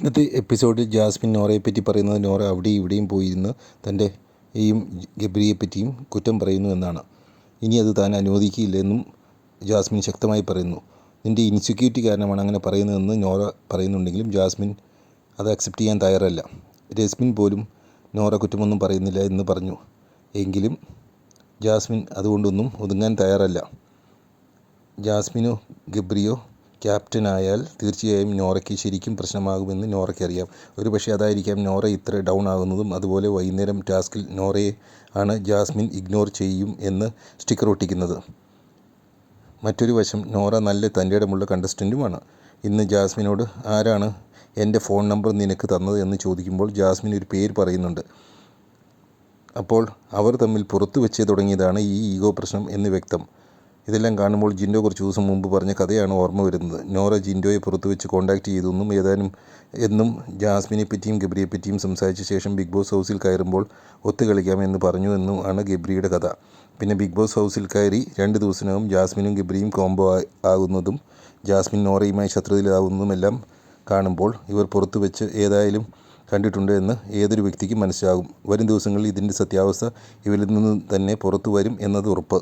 ഇന്നത്തെ എപ്പിസോഡിൽ ജാസ്മിൻ നോറയെ പറ്റി പറയുന്നത് നോറ അവിടെയും ഇവിടെയും പോയിരുന്ന് തന്റെ യും ഗബ്രിയെ പറ്റിയും കുറ്റം പറയുന്നു എന്നാണ്. ഇനി അത് താൻ അനുവദിക്കില്ലെന്നും ജാസ്മിൻ ശക്തമായി പറയുന്നു. നിന്റെ ഇൻസെക്യൂരിറ്റി കാരണമാണ് അങ്ങനെ പറയുന്നതെന്ന് നോറ പറയുന്നുണ്ടെങ്കിലും ജാസ്മിൻ അത് അക്സെപ്റ്റ് ചെയ്യാൻ തയ്യാറല്ല. രസ്മിൻ പോലും നോറ കുറ്റമൊന്നും പറയുന്നില്ല എന്ന് പറഞ്ഞു. എങ്കിലും ജാസ്മിൻ അതുകൊണ്ടൊന്നും ഒതുങ്ങാൻ തയ്യാറല്ല. ജാസ്മിനോ ഗബ്രിയോ ക്യാപ്റ്റനായാൽ തീർച്ചയായും നോറയ്ക്ക് ശരിക്കും പ്രശ്നമാകുമെന്ന് നോറയ്ക്കറിയാം ഒരുപക്ഷെ അതായിരിക്കാം നോറ ഇത്ര ഡൗൺ ആകുന്നതും അതുപോലെ വൈകുന്നേരം ടാസ്കിൽ നോറയെ ആണ് ജാസ്മിൻ ഇഗ്നോർ ചെയ്യും എന്ന് സ്റ്റിക്കർ ഒട്ടിക്കുന്നത്. മറ്റൊരു വശം നോറ നല്ല തന്റെ ഇടമുള്ള കണ്ടസ്റ്റന്റുമാണ് ഇന്ന് ജാസ്മിനോട് ആരാണ് എന്റെ ഫോൺ നമ്പർ നിനക്ക് തന്നത്? എന്ന് ചോദിക്കുമ്പോൾ ജാസ്മിൻ ഒരു പേര് പറയുന്നുണ്ട്. അപ്പോൾ അവർ തമ്മിൽ പുറത്തു വെച്ചേ തുടങ്ങിയതാണ് ഈ ഈഗോ പ്രശ്നം എന്ന് വ്യക്തം. ഇതെല്ലാം കാണുമ്പോൾ ജിൻഡോ കുറച്ച് ദിവസം മുമ്പ് പറഞ്ഞ കഥയാണ് ഓർമ്മ വരുന്നത്. നോറ ജിൻഡോയെ പുറത്തു വെച്ച് കോൺടാക്ട് ചെയ്തെന്നും ഏതാനും എന്നും ജാസ്മിനെ പറ്റിയും ഗബ്രിയെ പറ്റിയും സംസാരിച്ച ശേഷം ബിഗ് ബോസ് ഹൗസിൽ കയറുമ്പോൾ ഒത്തു കളിക്കാമെന്ന് പറഞ്ഞു എന്നും ആണ് ഗബ്രിയുടെ കഥ. പിന്നെ ബിഗ് ബോസ് ഹൗസിൽ കയറി രണ്ട് ദിവസത്തിനകം ജാസ്മിനും ഗബ്രിയും കോംബോ ആകുന്നതും ജാസ്മിൻ നോറയുമായി ശത്രുതയിലാകുന്നതുമെല്ലാം കാണുമ്പോൾ ഇവർ പുറത്തു വെച്ച് ഏതായാലും കണ്ടിട്ടുണ്ട് എന്ന് ഏതൊരു വ്യക്തിക്കും മനസ്സിലാകും. വരും ദിവസങ്ങളിൽ ഇതിന്റെ സത്യാവസ്ഥ ഇവരിൽ നിന്ന് തന്നെ പുറത്തു വരും എന്നത് ഉറപ്പ്.